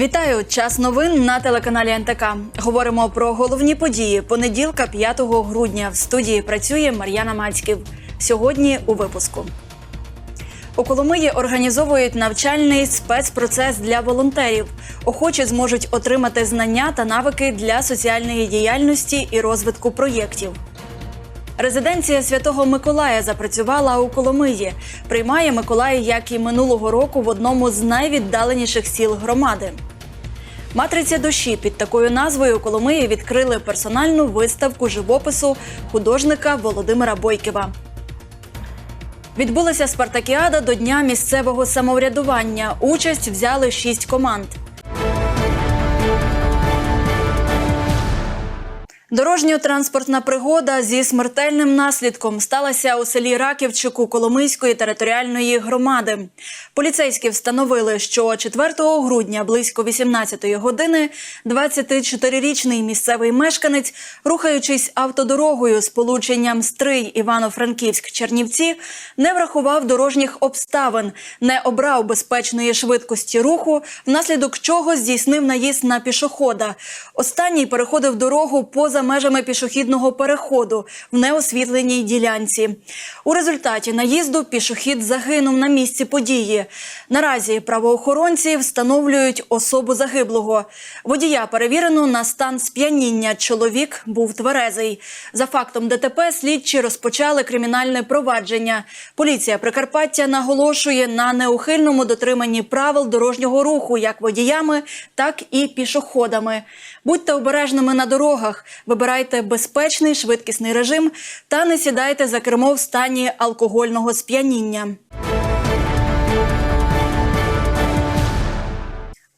Вітаю! Час новин на телеканалі НТК. Говоримо про головні події понеділка, 5 грудня. В студії працює Мар'яна Мацьків. Сьогодні у випуску. У Коломиї організовують навчальний спецпроцес для волонтерів. Охочі зможуть отримати знання та навики для соціальної діяльності і розвитку проєктів. Резиденція Святого Миколая запрацювала у Коломиї. Приймає Миколай, як і минулого року, в одному з найвіддаленіших сіл громади. Матриця душі під такою назвою Коломиї відкрили персональну виставку живопису художника Володимира Бойківа. Відбулася спартакіада до Дня місцевого самоврядування. Участь взяли шість команд. Дорожньо-транспортна пригода зі смертельним наслідком сталася у селі Раківчику Коломийської територіальної громади. Поліцейські встановили, що 4 грудня близько 18-ї години 24-річний місцевий мешканець, рухаючись автодорогою з полученням Стрий Івано-Франківськ Чернівці, не врахував дорожніх обставин, не обрав безпечної швидкості руху, внаслідок чого здійснив наїзд на пішохода. Останній переходив дорогу поза межами пішохідного переходу в неосвітленій ділянці. У результаті наїзду пішохід загинув на місці події. Наразі правоохоронці встановлюють особу загиблого. Водія перевірено на стан сп'яніння. Чоловік був тверезий. За фактом ДТП слідчі розпочали кримінальне провадження. Поліція Прикарпаття наголошує на неухильному дотриманні правил дорожнього руху як водіями, так і пішоходами. Будьте обережними на дорогах, вибирайте безпечний швидкісний режим та не сідайте за кермо в стані алкогольного сп'яніння.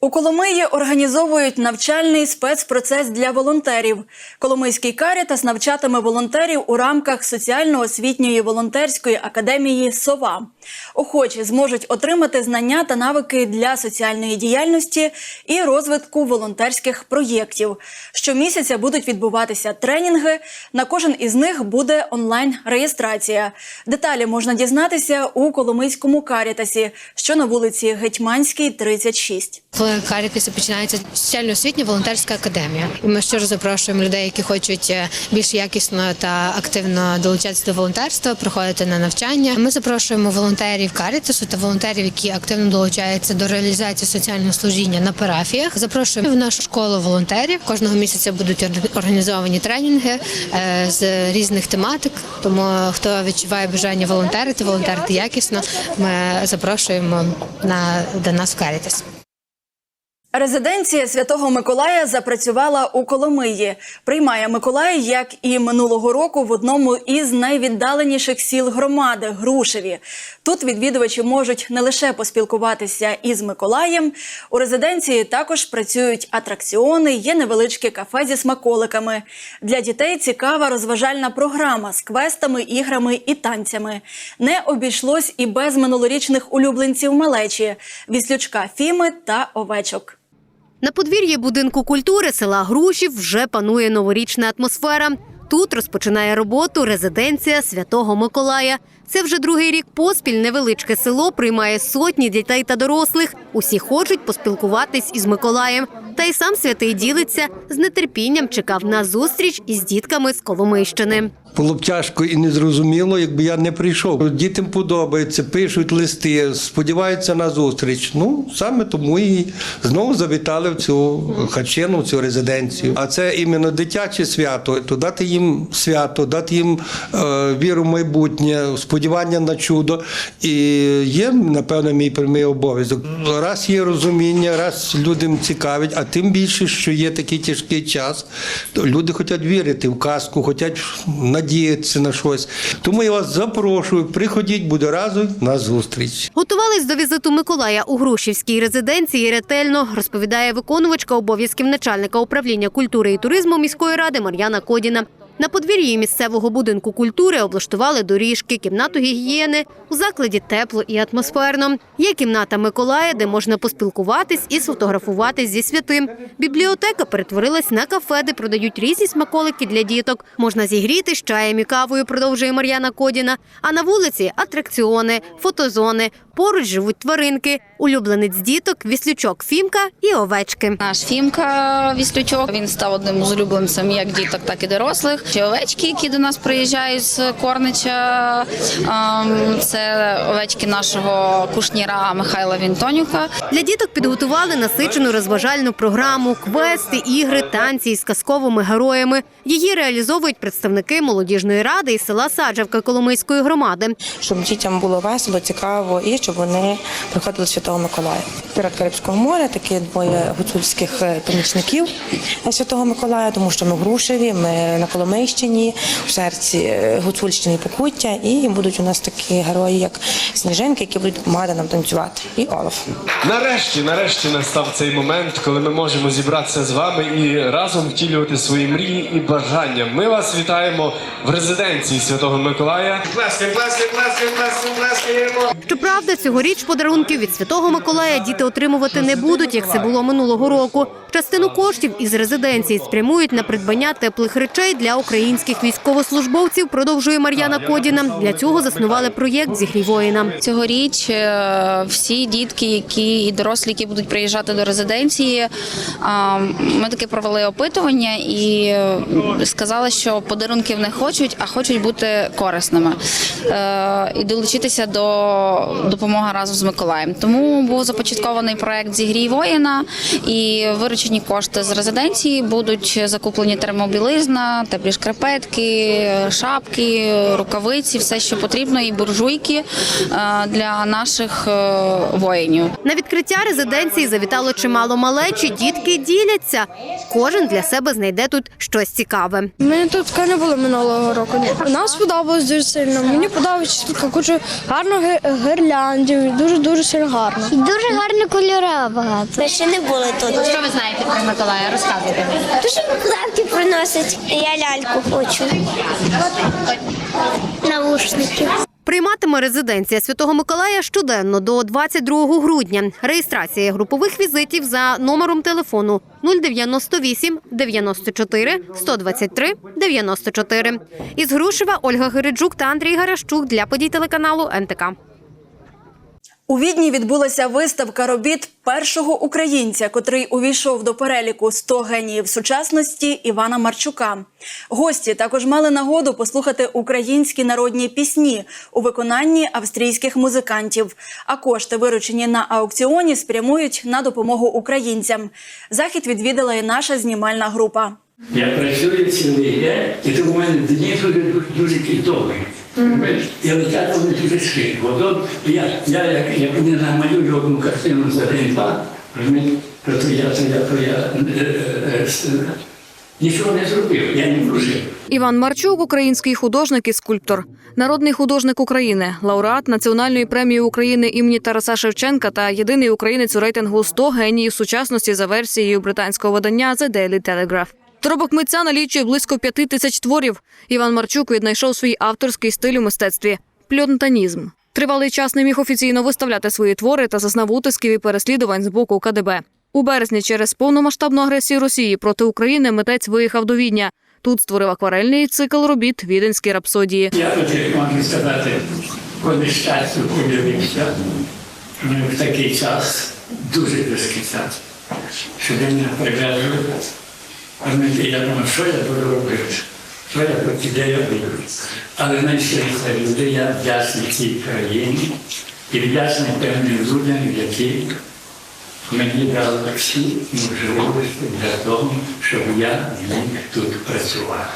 У Коломиї організовують навчальний спецпроцес для волонтерів. Коломийський карітас навчатиме волонтерів у рамках соціально-освітньої волонтерської академії Сова. Охочі зможуть отримати знання та навики для соціальної діяльності і розвитку волонтерських проєктів. Щомісяця будуть відбуватися тренінги. На кожен із них буде онлайн-реєстрація. Деталі можна дізнатися у Коломийському карітасі, що на вулиці Гетьманській, 36. Карітасі починається соціально-освітня волонтерська академія. І ми щиро запрошуємо людей, які хочуть е, більш якісно та активно долучатися до волонтерства, приходити на навчання. Ми запрошуємо волонтерів Карітасу та волонтерів, які активно долучаються до реалізації соціального служіння на парафіях. Запрошуємо в нашу школу волонтерів. Кожного місяця будуть організовані тренінги е, з різних тематик. Тому хто відчуває бажання волонтерити, волонтерити якісно, ми запрошуємо на до нас в Карітас. Резиденція Святого Миколая запрацювала у Коломиї. Приймає Миколай, як і минулого року, в одному із найвіддаленіших сіл громади Грушеві. Тут відвідувачі можуть не лише поспілкуватися із Миколаєм. У резиденції також працюють атракціони, є невеличке кафе зі смаколиками. Для дітей цікава розважальна програма з квестами, іграми і танцями. Не обійшлось і без минулорічних улюбленців малечі віслючка Фіми та овечок. На подвір'ї будинку культури села Грушів вже панує новорічна атмосфера. Тут розпочинає роботу резиденція Святого Миколая. Це вже другий рік поспіль невеличке село приймає сотні дітей та дорослих. Усі хочуть поспілкуватись із Миколаєм. Та й сам святий ділиться з нетерпінням чекав на зустріч із дітками з Коломийщини. Було б тяжко і незрозуміло, якби я не прийшов. Дітям подобається, пишуть листи, сподіваються на зустріч. Ну саме тому і знову завітали в цю хачину, в цю резиденцію. А це іменно дитяче свято. То дати їм свято, дати їм е, віру в майбутнє, сподівання на чудо. І є, напевно, мій прямий обов'язок. Раз є розуміння, раз людям цікавить, а тим більше, що є такий тяжкий час, то люди хочуть вірити в казку, хочуть надіятися на щось. Тому я вас запрошую, приходіть, буде разом на зустріч. Готувались до візиту Миколая у Грушівській резиденції ретельно, розповідає виконувачка обов'язків начальника управління культури і туризму міської ради Мар'яна Кодіна. На подвір'ї місцевого будинку культури облаштували доріжки, кімнату гігієни. У закладі тепло і атмосферно. Є кімната Миколая, де можна поспілкуватись і сфотографуватись зі святим. Бібліотека перетворилась на кафе, де продають різні смаколики для діток. Можна зігріти з чаєм і кавою, продовжує Мар'яна Кодіна. А на вулиці атракціони, фотозони. Поруч живуть тваринки, улюбленець діток, віслючок Фімка і овечки. Наш Фімка Віслючок він став одним з улюбленцем як діток, так і дорослих. Ще овечки, які до нас приїжджають з Корнича. ем, Це овечки нашого кушніра Михайла Вінтонюка. Для діток підготували насичену розважальну програму, квести, ігри, танці із казковими героями. Її реалізовують представники молодіжної ради із села Саджавка Коломийської громади. щоб дітям було весело, цікаво і щоб вони приходили до Святого Миколая. Пірат Карибського моря такі двоє гуцульських е, помічників Святого Миколая, тому що ми в Грушеві, ми на Коломийщині, в серці е, Гуцульщини і Покуття, і будуть у нас такі герої, як Сніжинки, які будуть допомагати нам танцювати. І Олаф. Нарешті, нарешті настав цей момент, коли ми можемо зібратися з вами і разом втілювати свої мрії і бажання. Ми вас вітаємо в резиденції Святого Миколая. Плескаємо, цьогоріч подарунків від Святого Миколая діти отримувати не будуть, як це було минулого року. Частину коштів із резиденції спрямують на придбання теплих речей для українських військовослужбовців. Продовжує Мар'яна Кодіна. Для цього заснували проєкт «Зігрій воїна». Цьогоріч е, всі дітки, які і дорослі, які будуть приїжджати до резиденції, ми таки провели опитування і е, сказали, що подарунків не хочуть, а хочуть бути корисними е, і долучитися до допомоги разом з Миколаєм. Тому був започаткований проект Зігрій воїна і виручені кошти з резиденції будуть закуплені термобілизна, теплі шкарпетки, шапки, рукавиці, все, що потрібно, і буржуйки е, для наших е, воїнів. На відкриття резиденції завітало чимало малечі. Дітки діляться. Кожен для себе знайде тут щось цікаве. Ми тут таке не було минулого року. Нам сподобалось дуже сильно. Мені подобається тут кучу гарно гирляндів, дуже дуже сильно гарно. Дуже гарні кольори багато. Ми ще не були тут. Що ви знаєте про Миколая? Розказуйте. Дуже подарки приносять. Я ляльку хочу. Наушники. Прийматиме резиденція Святого Миколая щоденно до 22 грудня. Реєстрація групових візитів за номером телефону 098 94 123 94. Із Грушева Ольга Гириджук та Андрій Гарашчук для подій телеканалу НТК. У Відні відбулася виставка робіт першого українця, котрий увійшов до переліку 100 геніїв сучасності Івана Марчука. Гості також мали нагоду послухати українські народні пісні у виконанні австрійських музикантів. А кошти, виручені на аукціоні, спрямують на допомогу українцям. Захід відвідала і наша знімальна група. Я працюю цілий день, і то в мене дні дуже дуже. І летять вони дуже швидко. Я, я як, як не намалюю одну картину за день-два, то, то я, то я, то я е, е, е, нічого не зробив, я не прожив. Іван Марчук, український художник і скульптор, народний художник України, лауреат Національної премії України імені Тараса Шевченка та єдиний українець у рейтингу 100 геніїв сучасності за версією британського видання The Daily Telegraph. Доробок митця налічує близько п'яти тисяч творів. Іван Марчук віднайшов свій авторський стиль у мистецтві пльонтанізм. Тривалий час не міг офіційно виставляти свої твори та зазнав утисків і переслідувань з боку КДБ. У березні через повномасштабну агресію Росії проти України митець виїхав до Відня. Тут створив акварельний цикл робіт Віденські рапсодії. Я хотів можу сказати, коли щастя подивився, ми в такий час, дуже тяжкий час, що мене привезли. Розумієте, я думав, що я буду робити, що я тут, де я буду. Але знайшлися люди, я вдячний цій країні і вдячний певним людям, які мені дали всі можливості для того, щоб я міг тут працювати.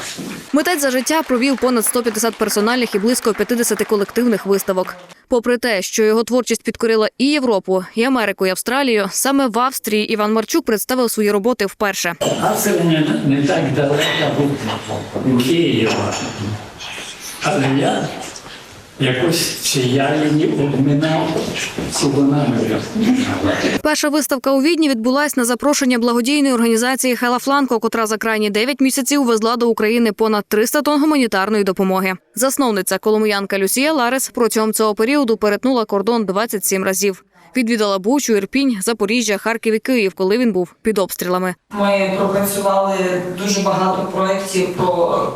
Митець за життя провів понад 150 персональних і близько 50 колективних виставок. Попри те, що його творчість підкорила і Європу, і Америку, і Австралію, саме в Австрії Іван Марчук представив свої роботи вперше. Австрія не, так далека від Києва. Але я якось ці яліні обминав. Перша виставка у Відні відбулась на запрошення благодійної організації Хелафланко, котра за крайні 9 місяців везла до України понад 300 тонн гуманітарної допомоги. Засновниця коломиянка Люсія Ларес протягом цього періоду перетнула кордон 27 разів. Відвідала Бучу, Ірпінь, Запоріжжя, Харків і Київ, коли він був під обстрілами. Ми пропрацювали дуже багато проєктів про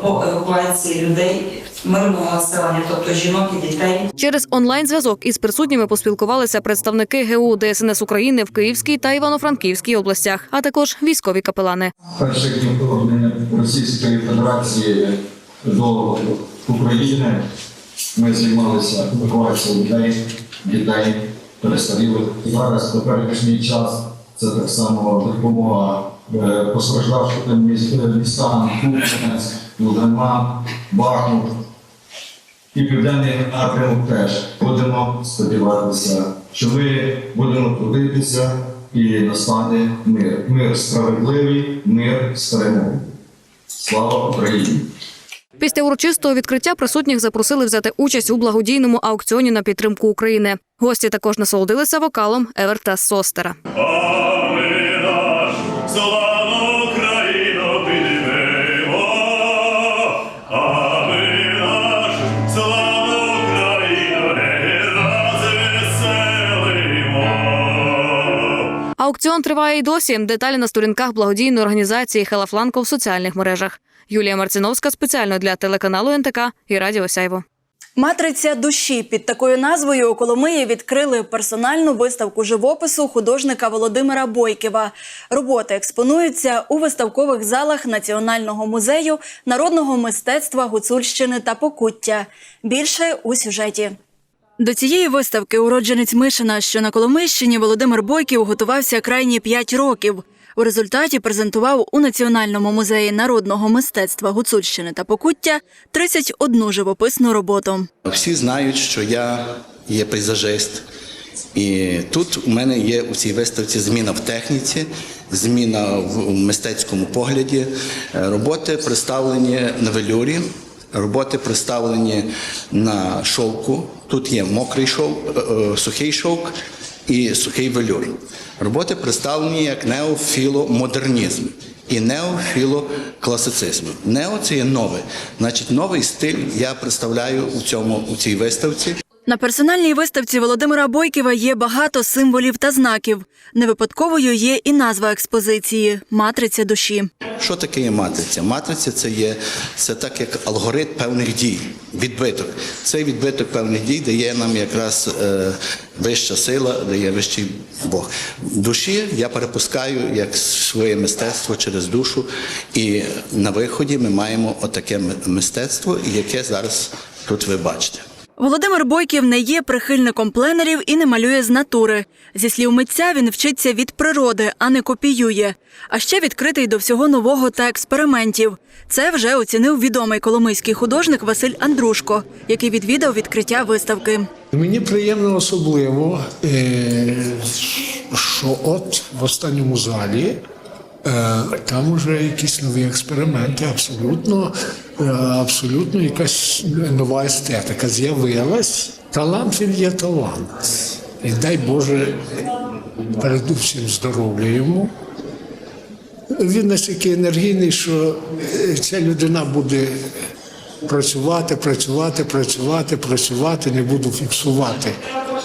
по евакуації людей мирного населення, тобто жінок і дітей. Через онлайн-зв'язок із присутніми поспілкувалися представники ГУ ДСНС України в Київській та Івано-Франківській областях, а також військові капелани. перших днів вторгнення Російської Федерації до України ми займалися евакуацією людей, дітей, перестарілих. Зараз теперішній час це так само допомога е, постраждавшим містам Куп'янець, Луганма, Бахмут і південний напрямок теж. Будемо сподіватися, що ми будемо трудитися і настане мир. Мир справедливий, мир з перемогою. Слава Україні! Після урочистого відкриття присутніх запросили взяти участь у благодійному аукціоні на підтримку України. Гості також насолодилися вокалом Еверта Состера. Слава Аукціон триває й досі. Деталі на сторінках благодійної організації Хелафланко в соціальних мережах. Юлія Марциновська спеціально для телеканалу НТК і Радіо Сяйво. Матриця душі під такою назвою у Коломиї відкрили персональну виставку живопису художника Володимира Бойкєва. Роботи експонуються у виставкових залах Національного музею народного мистецтва Гуцульщини та Покуття. Більше у сюжеті. До цієї виставки уродженець Мишина, що на Коломийщині, Володимир Бойків готувався крайні п'ять років. У результаті презентував у Національному музеї народного мистецтва Гуцульщини та Покуття 31 живописну роботу. Всі знають, що я є пейзажист. І тут у мене є у цій виставці зміна в техніці, зміна в мистецькому погляді. Е, Роботи представлені на велюрі, роботи представлені на шовку. Тут є мокрий шовк, е, е, сухий шовк і сухий велюр. Роботи представлені як неофіломодернізм і неофілокласицизм. Нео це є нове. Значить, новий стиль я представляю у цьому у цій виставці. На персональній виставці Володимира Бойківа є багато символів та знаків. Невипадковою є і назва експозиції Матриця душі. Що таке є матриця? Матриця це є це так як алгоритм певних дій, відбиток. Цей відбиток певних дій дає нам якраз е, вища сила, дає вищий Бог. Душі я перепускаю як своє мистецтво через душу, і на виході ми маємо отаке мистецтво, яке зараз тут ви бачите. Володимир Бойків не є прихильником пленерів і не малює з натури. Зі слів митця він вчиться від природи, а не копіює. А ще відкритий до всього нового та експериментів. Це вже оцінив відомий коломийський художник Василь Андрушко, який відвідав відкриття виставки. Мені приємно особливо, е, що от в останньому залі там вже якісь нові експерименти, абсолютно, е, абсолютно якась нова естетика з'явилась. Талант він є талант. І дай Боже, передусім здоров'я йому. Він настільки енергійний, що е, ця людина буде працювати, працювати, працювати, працювати, не буду фіксувати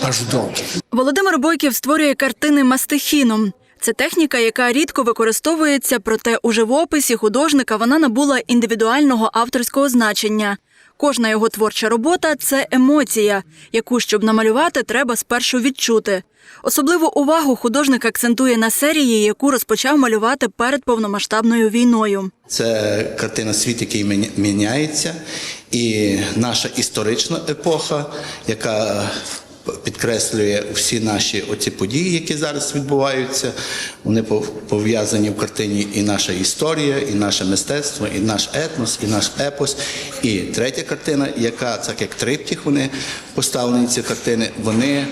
аж доки. Володимир Бойків створює картини мастихіном. Це техніка, яка рідко використовується, проте у живописі художника вона набула індивідуального авторського значення. Кожна його творча робота це емоція, яку, щоб намалювати, треба спершу відчути. Особливу увагу художник акцентує на серії, яку розпочав малювати перед повномасштабною війною. Це картина світ, який міня- міняється, і наша історична епоха, яка підкреслює всі наші оці події, які зараз відбуваються. Вони пов- пов'язані в картині і наша історія, і наше мистецтво, і наш етнос, і наш епос. І третя картина, яка так як триптіх, вони поставлені ці картини, вони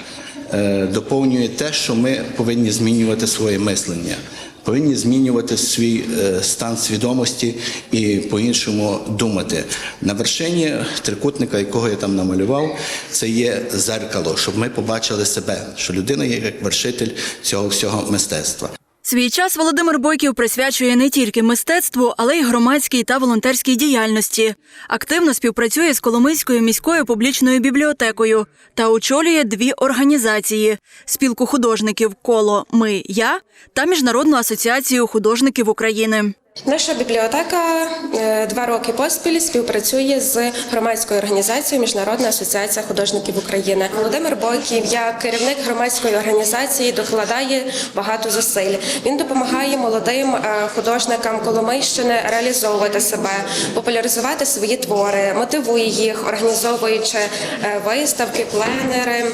е, доповнюють те, що ми повинні змінювати своє мислення. Повинні змінювати свій е, стан свідомості і по-іншому думати. На вершині трикутника, якого я там намалював, це є зеркало, щоб ми побачили себе, що людина є як вершитель цього всього мистецтва. Свій час Володимир Бойків присвячує не тільки мистецтву, але й громадській та волонтерській діяльності. Активно співпрацює з Коломийською міською публічною бібліотекою та очолює дві організації: спілку художників Коло Ми Я та Міжнародну асоціацію художників України. Наша бібліотека е, два роки поспіль співпрацює з громадською організацією Міжнародна асоціація художників України. Володимир Бойків, як керівник громадської організації, докладає багато зусиль. Він допомагає молодим е, художникам Коломийщини реалізовувати себе, популяризувати свої твори, мотивує їх, організовуючи е, виставки, пленери,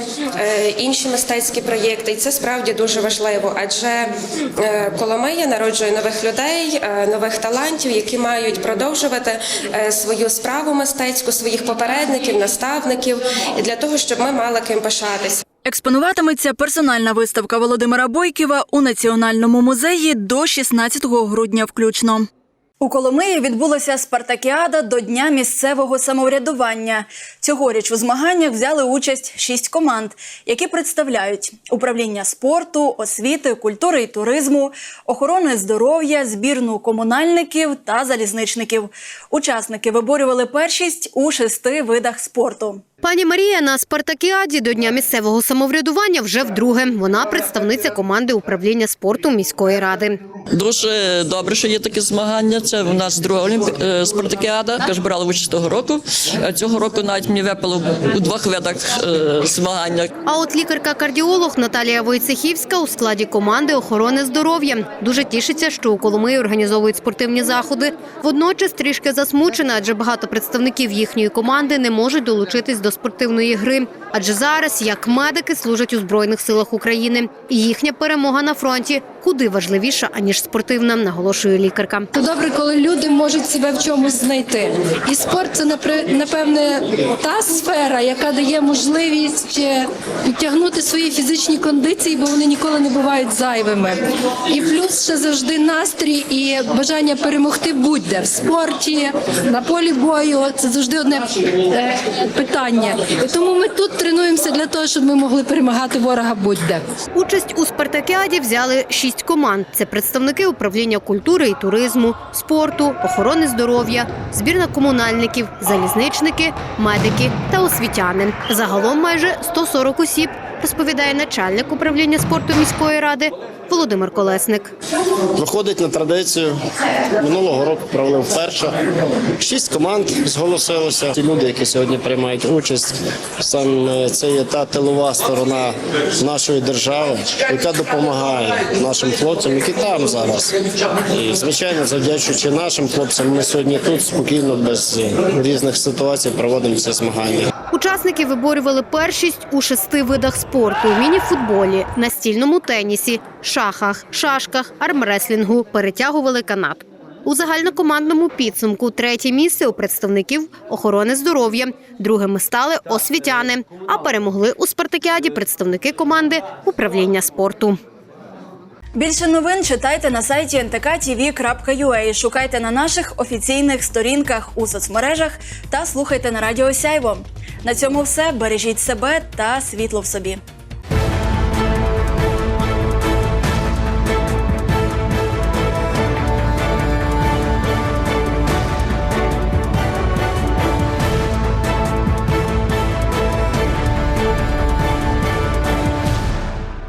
інші мистецькі проєкти. І це справді дуже важливо, адже Коломия народжує нових людей, нових талантів, які мають продовжувати е, свою справу мистецьку, своїх попередників, наставників, для того, щоб ми мали ким пишатися. Експонуватиметься персональна виставка Володимира Бойківа у Національному музеї до 16 грудня включно. У Коломиї відбулася спартакіада до Дня місцевого самоврядування. Цьогоріч у змаганнях взяли участь шість команд, які представляють управління спорту, освіти, культури і туризму, охорони здоров'я, збірну комунальників та залізничників. Учасники виборювали першість у шести видах спорту. Пані Марія на спартакіаді до дня місцевого самоврядування вже вдруге. Вона представниця команди управління спорту міської ради. Дуже добре, що є такі змагання. Це у нас друга олімпі... е, спартакіада. Теж брали участь того року. Е, Цього року навіть мені випало у двох видах е, змагання. А от лікарка-кардіолог Наталія Войцехівська у складі команди охорони здоров'я дуже тішиться, що у Коломиї організовують спортивні заходи. Водночас трішки засмучена, адже багато представників їхньої команди не можуть долучитись до спортивної гри. Адже зараз, як медики, служать у збройних силах України, і їхня перемога на фронті куди важливіша аніж спортивна, наголошує лікарка. То добре, коли люди можуть себе в чомусь знайти. І спорт це напевне та сфера, яка дає можливість е, підтягнути свої фізичні кондиції, бо вони ніколи не бувають зайвими. І плюс ще завжди настрій і бажання перемогти будь-де в спорті, на полі бою. Це завжди одне е, питання. І тому ми тут тренуємося для того, щоб ми могли перемагати ворога будь-де. Участь у спартакіаді взяли шість команд. Це представники управління культури і туризму, спорту, охорони здоров'я, збірна комунальників, залізничники, медики та освітяни. Загалом майже 140 осіб, розповідає начальник управління спорту міської ради Володимир Колесник. Виходить на традицію. Минулого року провели вперше. Шість команд зголосилося. Ті люди, які сьогодні приймають участь, саме це є та тилова сторона нашої держави, яка допомагає нашим хлопцям, які там зараз. І звичайно, завдячуючи нашим хлопцям, ми сьогодні тут спокійно, без різних ситуацій проводимо ці змагання. Учасники виборювали першість у шести видах спорту: міні-футболі, настільному тенісі, шахах, шашках, армреслінгу, перетягували канат. У загальнокомандному підсумку третє місце у представників охорони здоров'я. Другими стали освітяни, а перемогли у спартакіаді представники команди управління спорту. Більше новин читайте на сайті ntk.tv.ua. Шукайте на наших офіційних сторінках у соцмережах та слухайте на радіо Сяйво. На цьому все. Бережіть себе та світло в собі.